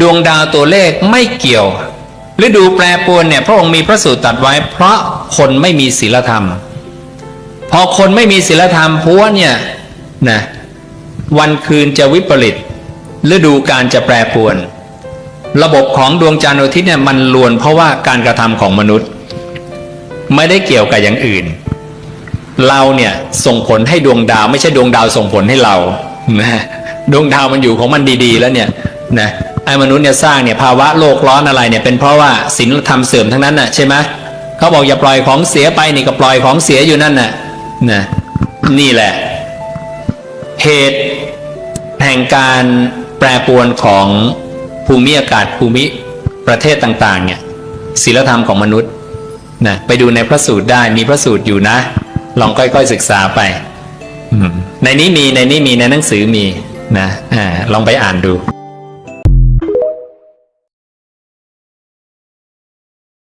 ดวงดาวตัวเลขไม่เกี่ยวฤดูแปรปรวนเนี่ยพระองค์มีพระสูตรตัดไว้ เพราะคนไม่มีศีลธรรม พอคนไม่มีศีลธรรมพัวเนี่ยนะวันคืนจะวิปริตฤดูการจะแปรปรวน ระบบของดวงจันทร์อาทิตย์เนี่ยมันลวนเพราะว่าการกระทำของมนุษย์ ไม่ได้เกี่ยวกับอย่างอื่น เราเนี่ยส่งผลให้ดวงดาวไม่ใช่ดวงดาวส่งผลให้เรานะดวงดาวมันอยู่ของมันดีๆ แล้วเนี่ยนะ ไอ้มนุษย์เนี่ยสร้างเนี่ยภาวะโลกร้อนอะไรเนี่ยเป็นเพราะว่าศีลธรรมเสื่อมทั้งนั้นน่ะใช่ไหมเขาบอกอย่าปล่อยของเสียไปนี่ก็ปล่อยของเสียอยู่นั่นน่ะนะนี่แหละ เหตุแห่งการแปรปรวนของภูมิอากาศภูมิประเทศต่าง ๆ เนี่ยศีลธรรมของมนุษย์นะไปดูในพระสูตรได้มีพระสูตรอยู่นะ ลองค่อยๆศึกษาไปในนี้มีในนี้มีในหนังสือมีนะอ่าลองไปอ่านดู